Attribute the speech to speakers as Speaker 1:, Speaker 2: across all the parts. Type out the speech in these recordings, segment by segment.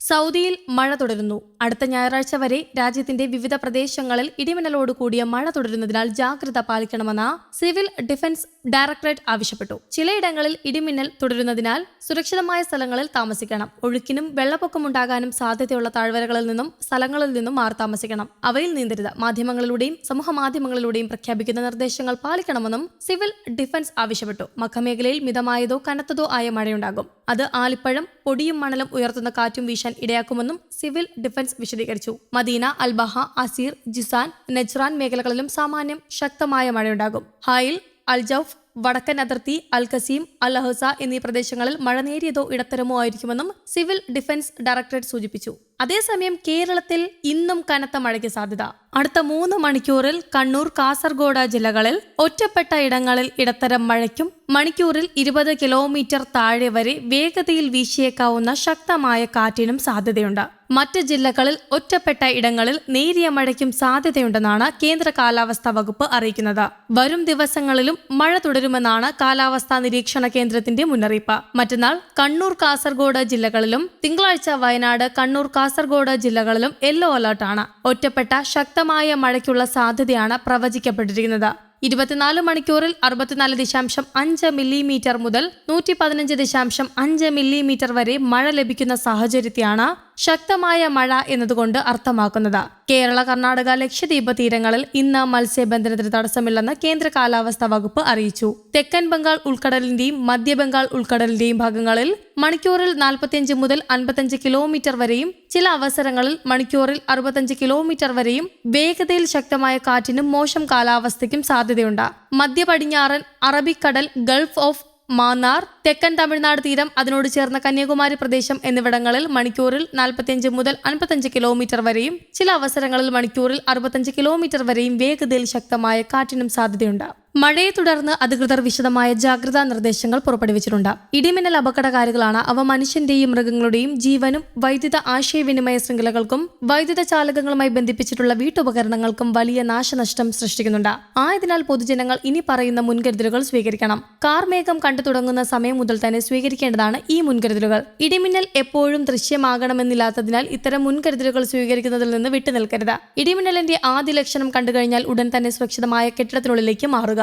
Speaker 1: സൗദിയിൽ മഴ തുടരുന്നു. അടുത്ത ഞായറാഴ്ച വരെ രാജ്യത്തിന്റെ വിവിധ പ്രദേശങ്ങളിൽ ഇടിമിന്നലോട് കൂടിയ മഴ തുടരുന്നതിനാൽ ജാഗ്രത പാലിക്കണമെന്ന് സിവിൽ ഡിഫൻസ് ഡയറക്ടറേറ്റ് ആവശ്യപ്പെട്ടു. ചിലയിടങ്ങളിൽ ഇടിമിന്നൽ തുടരുന്നതിനാൽ സുരക്ഷിതമായ സ്ഥലങ്ങളിൽ താമസിക്കണം. ഒഴുക്കിനും വെള്ളപ്പൊക്കമുണ്ടാകാനും സാധ്യതയുള്ള താഴ്വരകളിൽ നിന്നും സ്ഥലങ്ങളിൽ നിന്നും മാറി താമസിക്കണം. അവയിൽ നീന്തരുത് മാധ്യമങ്ങളിലൂടെയും സമൂഹ മാധ്യമങ്ങളിലൂടെയും പ്രഖ്യാപിക്കുന്ന നിർദ്ദേശങ്ങൾ പാലിക്കണമെന്നും സിവിൽ ഡിഫൻസ് ആവശ്യപ്പെട്ടു. മഖമേഖലയിൽ മിതമായതോ കനത്തതോ ആയ മഴയുണ്ടാകും. അത് ആലിപ്പഴം പൊടിയും മണലും ഉയർത്തുന്ന കാറ്റും വീശാൻ ഇടയാക്കുമെന്നും സിവിൽ ഡിഫൻസ് വിശദീകരിച്ചു. Medina Al Baha Asir Jazan Najran മേഖലകളിലും സാമാന്യം ശക്തമായ മഴയുണ്ടാകും. ഹായിൽ അൽജൌഫ് വടക്കൻ അതിർത്തി അൽ കസീം അൽ അഹസ എന്നീ പ്രദേശങ്ങളിൽ മഴ നേരിയതോ ഇടത്തരമോ ആയിരിക്കുമെന്നും സിവിൽ ഡിഫൻസ് ഡയറക്ടറേറ്റ് സൂചിപ്പിച്ചു. അതേസമയം കേരളത്തിൽ ഇന്നും കനത്ത മഴയ്ക്ക് സാധ്യത. അടുത്ത മൂന്ന് മണിക്കൂറിൽ കണ്ണൂർ കാസർഗോഡ് ജില്ലകളിൽ ഒറ്റപ്പെട്ട ഇടങ്ങളിൽ ഇടത്തരം മഴയ്ക്കും മണിക്കൂറിൽ ഇരുപത് കിലോമീറ്റർ താഴെ വരെ വേഗതയിൽ വീശിയേക്കാവുന്ന ശക്തമായ കാറ്റിനും സാധ്യതയുണ്ട്. മറ്റ് ജില്ലകളിൽ ഒറ്റപ്പെട്ട ഇടങ്ങളിൽ നേരിയ മഴയ്ക്കും സാധ്യതയുണ്ടെന്നാണ് കേന്ദ്ര കാലാവസ്ഥാ വകുപ്പ് അറിയിക്കുന്നത്. വരും ദിവസങ്ങളിലും മഴ തുടരുമെന്നാണ് കാലാവസ്ഥാ നിരീക്ഷണ കേന്ദ്രത്തിന്റെ മുന്നറിയിപ്പ്. മറ്റന്നാൾ കണ്ണൂർ കാസർഗോഡ് ജില്ലകളിലും തിങ്കളാഴ്ച വയനാട് കണ്ണൂർ കാസർഗോഡ് ജില്ലകളിലും യെല്ലോ അലർട്ടാണ്. ഒറ്റപ്പെട്ട ശക്തമായ മഴയ്ക്കുള്ള സാധ്യതയാണ് പ്രവചിക്കപ്പെട്ടിരിക്കുന്നത്. ഇരുപത്തിനാല് മണിക്കൂറിൽ അറുപത്തിനാല് ദശാംശം അഞ്ച് മില്ലിമീറ്റർ മുതൽ നൂറ്റി പതിനഞ്ച് ദശാംശം അഞ്ച് മില്ലിമീറ്റർ വരെ മഴ ലഭിക്കുന്ന സാഹചര്യത്തെയാണ് ശക്തമായ മഴ എന്നതുകൊണ്ട് അർത്ഥമാക്കുന്നത്. കേരള കർണാടക ലക്ഷദ്വീപ് തീരങ്ങളിൽ ഇന്ന് മത്സ്യബന്ധനത്തിന് തടസ്സമില്ലെന്ന് കേന്ദ്ര കാലാവസ്ഥാ വകുപ്പ് അറിയിച്ചു. തെക്കൻ ബംഗാൾ ഉൾക്കടലിന്റെയും മധ്യ ബംഗാൾ ഉൾക്കടലിന്റെയും ഭാഗങ്ങളിൽ മണിക്കൂറിൽ നാൽപ്പത്തിയഞ്ച് മുതൽ അൻപത്തഞ്ച് കിലോമീറ്റർ വരെയും ചില അവസരങ്ങളിൽ മണിക്കൂറിൽ അറുപത്തഞ്ച് കിലോമീറ്റർ വരെയും വേഗതയിൽ ശക്തമായ കാറ്റിനും മോശം കാലാവസ്ഥയ്ക്കും സാധ്യതയുണ്ട്. മധ്യ പടിഞ്ഞാറൻ അറബിക്കടൽ ഗൾഫ് ഓഫ് മാന്നാർ തെക്കൻ തമിഴ്നാട് തീരം അതിനോട് ചേർന്ന കന്യാകുമാരി പ്രദേശം എന്നിവിടങ്ങളിൽ മണിക്കൂറിൽ നാൽപ്പത്തിയഞ്ച് മുതൽ അൻപത്തഞ്ച് കിലോമീറ്റർ വരെയും ചില അവസരങ്ങളിൽ മണിക്കൂറിൽ അറുപത്തഞ്ച് കിലോമീറ്റർ വരെയും വേഗതയിൽ ശക്തമായ കാറ്റിനും സാധ്യതയുണ്ട്. മഴയെ തുടർന്ന് അധികൃതർ വിശദമായ ജാഗ്രതാ നിർദ്ദേശങ്ങൾ പുറപ്പെടുവിച്ചിട്ടുണ്ട്. ഇടിമിന്നൽ അപകടകാരികളാണ് അവ മനുഷ്യന്റെയും മൃഗങ്ങളുടെയും ജീവനും വൈദ്യുത ആശയവിനിമയ ശൃംഖലകൾക്കും വൈദ്യുത ചാലകങ്ങളുമായി ബന്ധിപ്പിച്ചിട്ടുള്ള വീട്ടുപകരണങ്ങൾക്കും വലിയ നാശനഷ്ടം സൃഷ്ടിക്കുന്നുണ്ട്. ആയതിനാൽ പൊതുജനങ്ങൾ ഇനി പറയുന്ന മുൻകരുതലുകൾ സ്വീകരിക്കണം. കാർമേഘം കണ്ടു തുടങ്ങുന്ന സമയം മുതൽ തന്നെ സ്വീകരിക്കേണ്ടതാണ് ഈ മുൻകരുതലുകൾ. ഇടിമിന്നൽ എപ്പോഴും ദൃശ്യമാകണമെന്നില്ലാത്തതിനാൽ ഇത്തരം മുൻകരുതലുകൾ സ്വീകരിക്കുന്നതിൽ നിന്ന് വിട്ടുനിൽക്കരുത്. ഇടിമിന്നലിന്റെ ആദ്യ ലക്ഷണം കണ്ടുകഴിഞ്ഞാൽ ഉടൻ തന്നെ സുരക്ഷിതമായ കെട്ടിടത്തിനുള്ളിലേക്ക് മാറുക.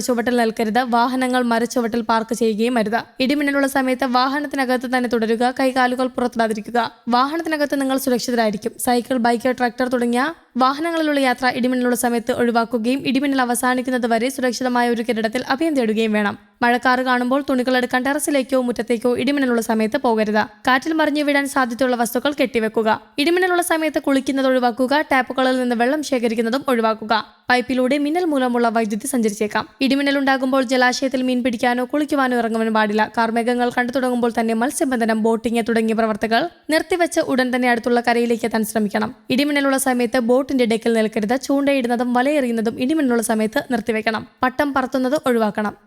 Speaker 1: ചുവട്ടിൽ നിൽക്കരുത്. വാഹനങ്ങൾ മരച്ചുവട്ടിൽ പാർക്ക് ചെയ്യുകയും അരുത്. ഇടിമിന്നലുള്ള സമയത്ത് വാഹനത്തിനകത്ത് തന്നെ തുടരുക. കൈകാലുകൾ പുറത്തിടാതിരിക്കുക. വാഹനത്തിനകത്ത് നിങ്ങൾ സുരക്ഷിതരായിരിക്കും. സൈക്കിൾ ബൈക്ക് ട്രാക്ടർ തുടങ്ങിയ വാഹനങ്ങളിലുള്ള യാത്ര ഇടിമിന്നലുള്ള സമയത്ത് ഒഴിവാക്കുകയും ഇടിമിന്നൽ അവസാനിക്കുന്നത് വരെ സുരക്ഷിതമായ ഒരു കെട്ടിടത്തിൽ അഭയം തേടുകയും വേണം. മഴക്കാറ് കാണുമ്പോൾ തുണികൾ എടുക്കാൻ ടെറസിലേക്കോ മുറ്റത്തേക്കോ ഇടിമിന്നലുള്ള സമയത്ത് പോകരുത്. കാറ്റിൽ മറിഞ്ഞു വീഴാൻ സാധ്യതയുള്ള വസ്തുക്കൾ കെട്ടിവെക്കുക. ഇടിമിന്നലുള്ള സമയത്ത് കുളിക്കുന്നത് ഒഴിവാക്കുക ടാപ്പുകളിൽ നിന്ന് വെള്ളം ശേഖരിക്കുന്നതും ഒഴിവാക്കുക. പൈപ്പിലൂടെ മിന്നൽ മൂലമുള്ള വൈദ്യുതി സഞ്ചരിച്ചേക്കാം. ഇടിമിന്നൽ ഉണ്ടാകുമ്പോൾ ജലാശയത്തിൽ മീൻ പിടിക്കാനോ കുളിക്കുവാനോ ഇറങ്ങുവാൻ പാടില്ല. കാർമേഘങ്ങൾ കണ്ടു തുടങ്ങുമ്പോൾ തന്നെ മത്സ്യബന്ധനം ബോട്ടിംഗ് തുടങ്ങിയ പ്രവർത്തകൾ നിർത്തിവെച്ച് ഉടൻ തന്നെ അടുത്തുള്ള കരയിലേക്ക് എത്താൻ ശ്രമിക്കണം. ഇടിമിന്നലുള്ള സമയത്ത് ബോട്ടിന്റെ ഡെക്കിൽ നിൽക്കരുത്. ചൂണ്ടയിടുന്നതും വലയെറിയുന്നതും ഇടിമിന്നലുള്ള സമയത്ത് നിർത്തിവെക്കണം. പട്ടം പറത്തുന്നത് ഒഴിവാക്കണം.